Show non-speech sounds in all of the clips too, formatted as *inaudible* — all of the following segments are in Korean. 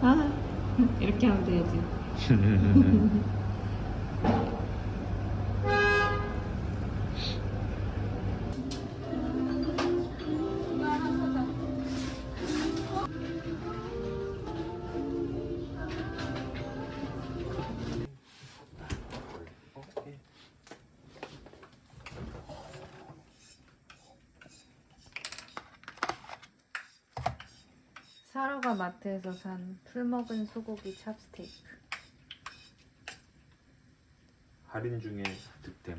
아, 이렇게 하면 돼야지. *laughs* 사러가 마트에서 산 풀먹은 소고기 찹스테이크. 할인 중에 득템.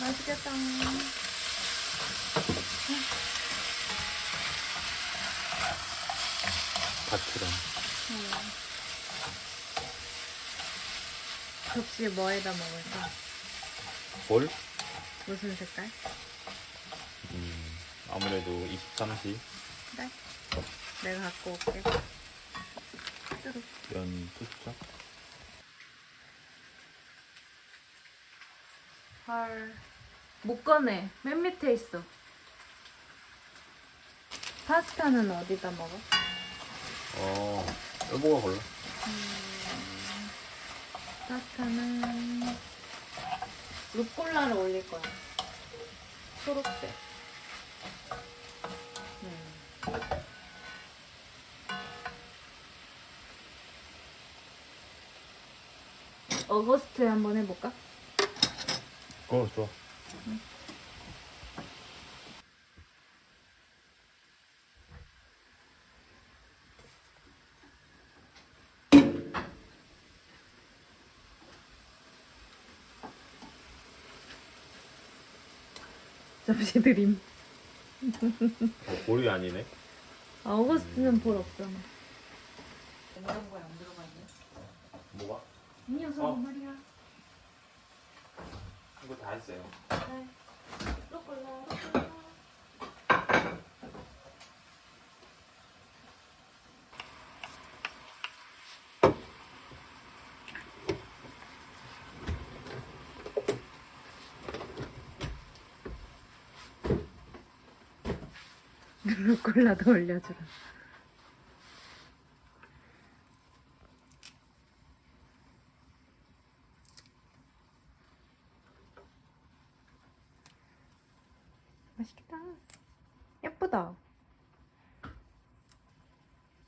맛있겠다. 바트랑 접시에 뭐에다 먹을까? 볼? 무슨 색깔? 음, 아무래도 23시 그래. 내가 갖고 올게. 뚜룩. 연 투척. 헐. 못 꺼내. 맨 밑에 있어. 파스타는 어디다 먹어? 어, 여보가 골라. 파스타는 루꼴라를 올릴 거야. 초록색. 음. 어거스트 한번 해볼까? 어, 좋아. 접시 드림. 어, 볼이 아니네. 아, 어거스트는 볼 없잖아. 뭐가? 이 녀석 어. 말이야. 이거 다 했어요. 네. 루꼴라, 루꼴라. 루꼴라도 *laughs* 올려주라. 맛있겠다. 예쁘다.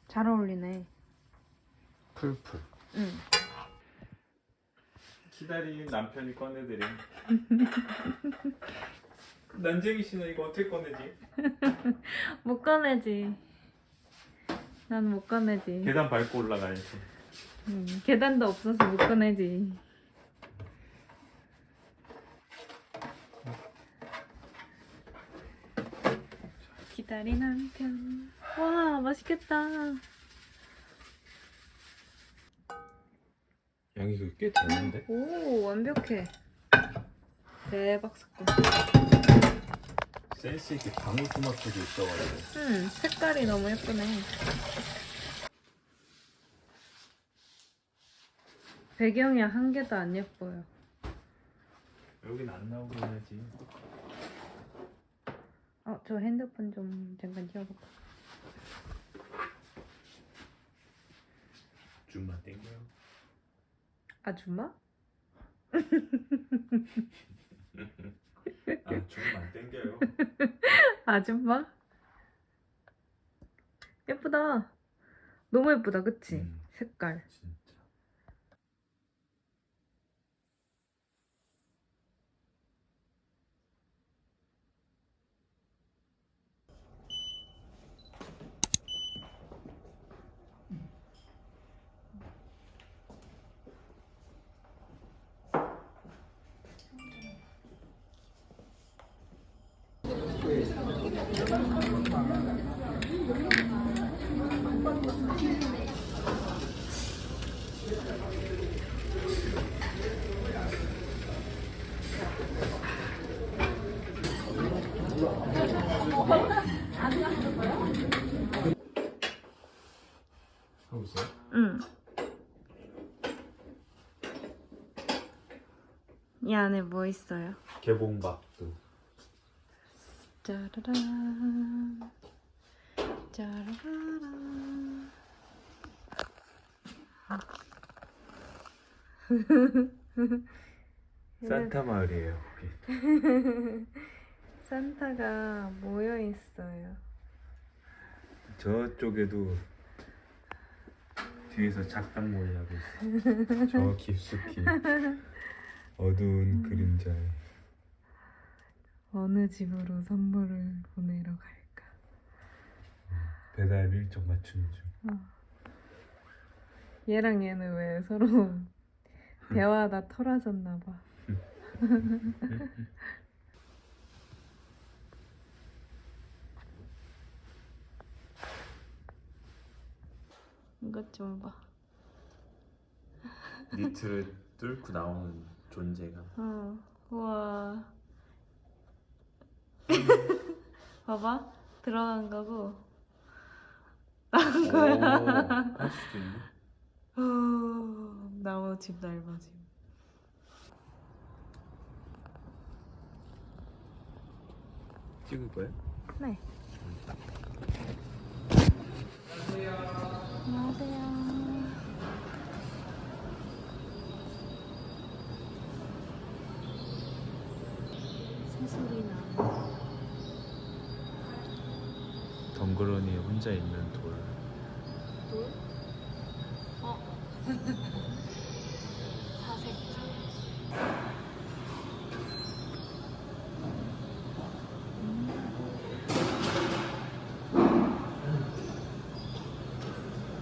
잘 어울리네. 풀풀. 응. 기다린 남편이 꺼내드린. *laughs* 난쟁이 씨는 이거 어떻게 꺼내지? *laughs* 못 꺼내지. 난 못 꺼내지. 계단 밟고 올라가야지. 음, 계단도 없어서 못 꺼내지. 기다린 한편. 와, 맛있겠다. 양이 이거 꽤 되는데? 오, 완벽해. 대박 사건. 센스 있게 방울토마토도 있어가지고. 음, 색깔이 너무 예쁘네. 배경이 한 개도 안 예뻐요. 여긴 안 나오게 해야지. 어, 저 핸드폰 좀 잠깐 지워볼까? 줌만 땡겨요. 아줌마? *laughs* 아, *laughs* 줌만 땡겨요. 아줌마? 예쁘다. 너무 예쁘다, 그치? 음. 색깔. 진짜. 하고 있어요? 응. 이 안에 뭐 있어요? 개봉박도. 짜라란 짜라란 산타 마을이에요. 거기. *laughs* 산타가 모여 있어요. 저쪽에도 뒤에서 작당 모이하고 있어. 저 깊숙이 *laughs* 어두운 그림자에. 어느 집으로 선물을 보내러 갈까? 배달 일정 맞추는 중. 얘랑 얘는 왜 서로 *laughs* 대화하다 털어졌나 봐. 이것 좀 봐. 니트를 뚫고 나오는 존재가. 어, 우와. *laughs* 봐봐, 들어간 거고. 할 수도 있네. 어, 나무 집 넓어짐. 찍을 거야? 네. 안녕하세요. 새소리 나. 덩그러니 혼자 있는 돌. 돌? 어. 사색조.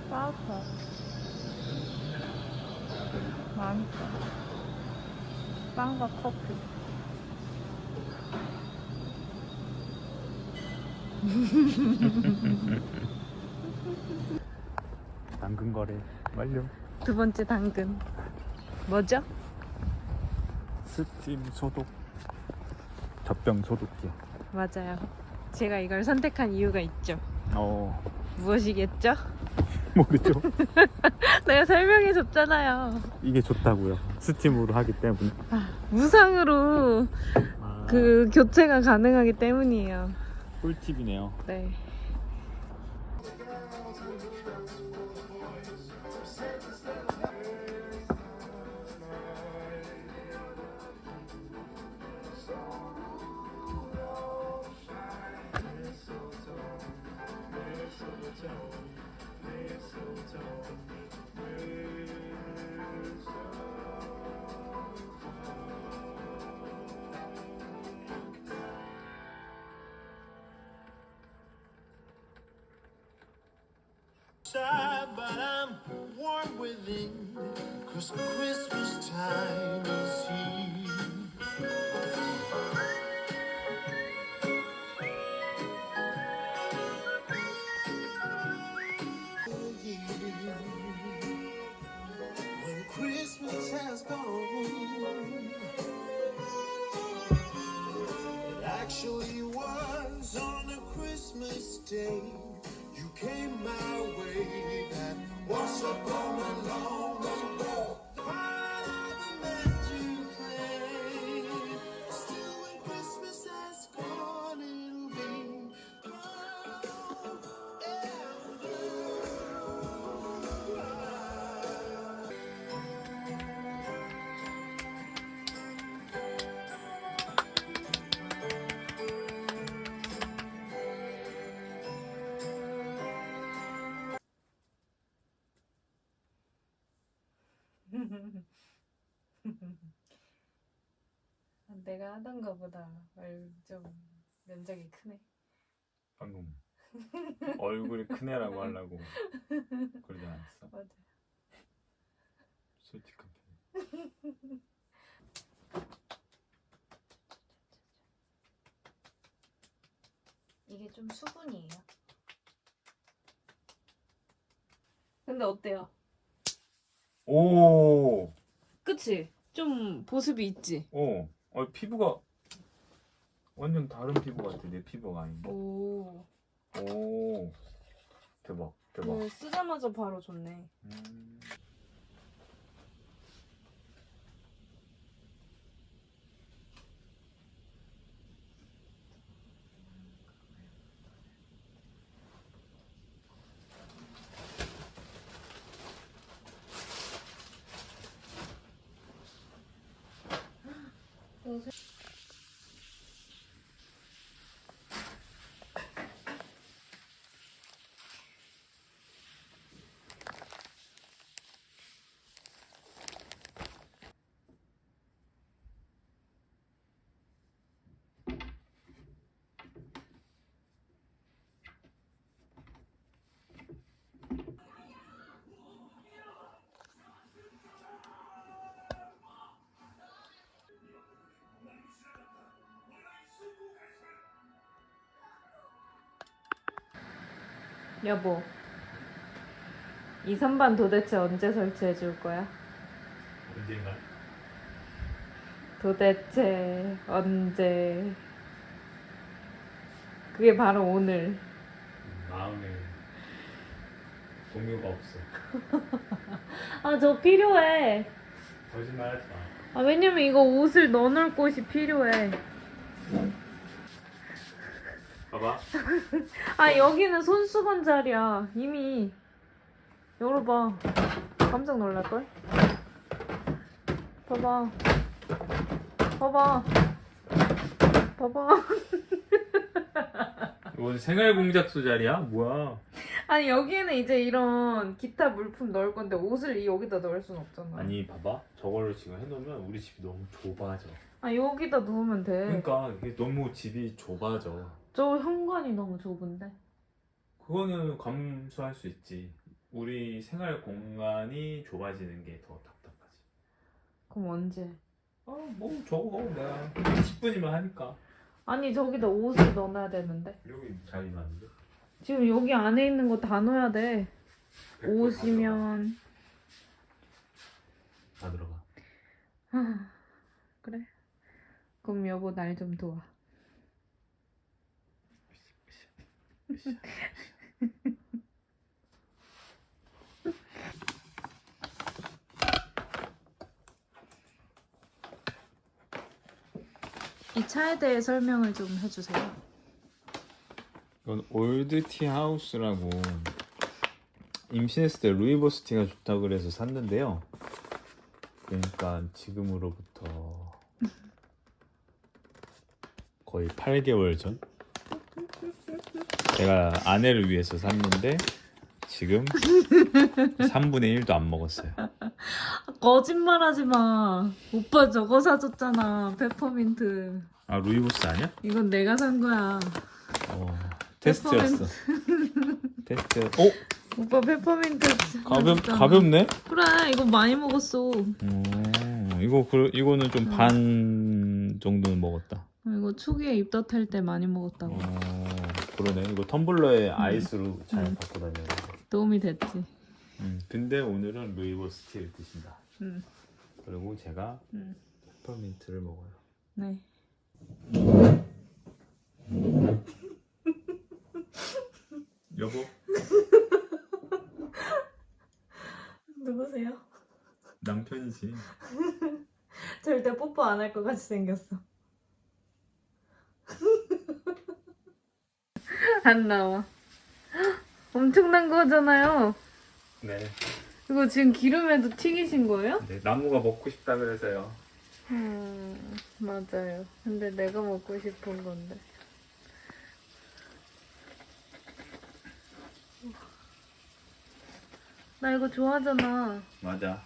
빠파. 맛있다. 빵과 커피. *laughs* 당근 거래 완료. 두 번째 당근. 뭐죠? 스팀 소독. 젖병 소독기. 맞아요. 제가 이걸 선택한 이유가 있죠. 어 무엇이겠죠? *laughs* 모르죠. *laughs* 내가 설명해 줬잖아요. 이게 좋다고요. 스팀으로 하기 때문에. 무상으로 아, 그 교체가 가능하기 때문이에요. 꿀팁이네요. 네. outside, Cause Christmas 내가 하던 거보다 좀 면적이 크네. 방금 얼굴이 큰 애라고 하려고 그러지 않았어? 맞아. 솔직한 편. 이게 좀 수분이에요. 근데 어때요? 오, 그치? 좀 보습이 있지? 오, 어, 피부가 완전 다른 피부 같아. 내 피부가 아닌데. 오. 오, 대박, 대박. 그 쓰자마자 바로 좋네. 음. 여보, 이 선반 도대체 언제 설치해 줄 거야? 언젠가 도대체 언제? 그게 바로 오늘. 마음에 동요가 없어. *laughs* 아, 저 필요해. 거짓말하지 마. 아, 왜냐면 이거 옷을 넣어놓을 곳이 필요해. 봐봐. *laughs* 아, 여기는 손수건 자리야. 이미. 열어봐. 깜짝 놀랄걸? 봐봐. 봐봐. 봐봐. *laughs* 이건 생활 공작소 자리야? 뭐야? 아니, 여기에는 이제 이런 기타 물품 넣을 건데 옷을 이 여기다 넣을 순 없잖아. 아니 봐봐. 저걸로 지금 해놓으면 우리 집이 너무 좁아져. 아, 여기다 넣으면 돼. 그러니까 이게 너무 집이 좁아져. 저 현관이 너무 좁은데. 그거는 감수할 수 있지. 우리 생활 공간이 좁아지는 게 더 답답하지. 그럼 언제? 아, 뭐 저거 내가 10분이면 하니까. 아니, 저기다 옷을 넣어놔야 되는데. 여기 자리 많은데? 지금 여기 안에 있는 거 다 넣어야 돼. 옷이면. 다 들어가. 아, 그래. 그럼 여보 날 좀 도와. 이 차에 대해 설명을 좀 해주세요. 이건 올드티 하우스라고 임신했을 때 루이보스 티가 좋다고 그래서 샀는데요. 그러니까 지금으로부터 거의 8개월 전 제가 아내를 위해서 샀는데 지금 3분의 1도 안 먹었어요. 거짓말하지 마. 오빠 저거 사줬잖아. 페퍼민트. 아 루이보스 아니야? 이건 내가 산 거야. 어, 테스트였어. 테스트. 어? 오빠 페퍼민트. 가볍 사줬잖아. 가볍네? 그래 이거 많이 먹었어. 음, 이거 그 이거는 좀 반 정도는 먹었다. 이거 초기에 입덧할 때 많이 먹었다고. 어, 그러네. 이거 텀블러에 아이스로 잘 갖고 다녀야 돼. 도움이 됐지. 음, 근데 오늘은 루이보스티를 드신다. 응. 그리고 제가 응. 페퍼민트를 먹어요. 네. *laughs* 여보, *laughs* 누구세요? 남편이지. *laughs* 절대 뽀뽀 안 할 것 같이 생겼어. 안 나와. *gasps* 엄청난 거잖아요. 네. 이거 지금 기름에도 튀기신 거예요? 네, 나무가 먹고 싶다 그래서요. 음, 맞아요. 근데 내가 먹고 싶은 건데. 나 이거 좋아하잖아. 맞아.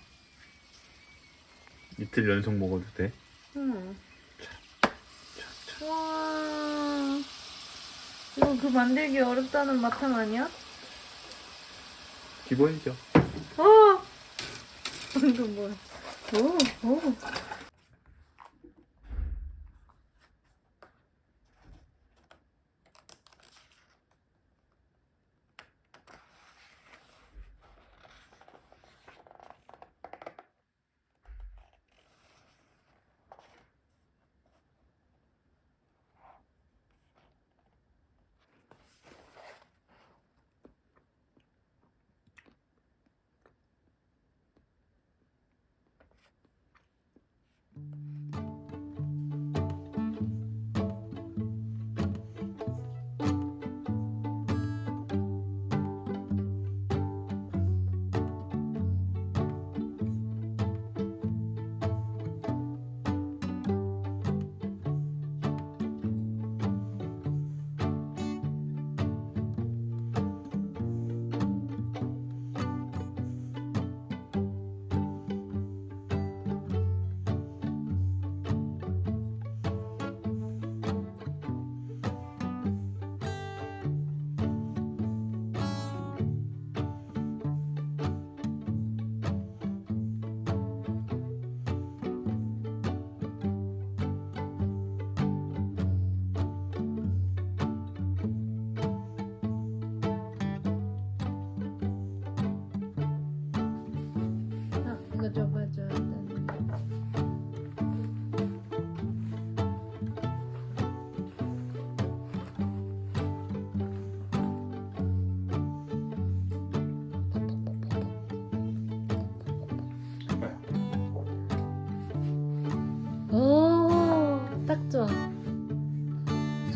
이틀 연속 먹어도 돼. 응. 와. 이거 그 만들기 어렵다는 마탕 아니야? 기본이죠. 어! *laughs* 이거 뭐야? 오, 오.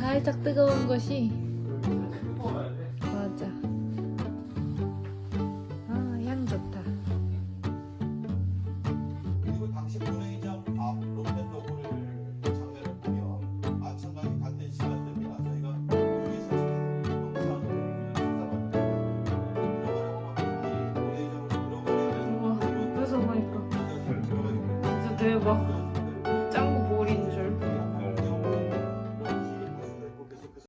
살짝 뜨거운 것이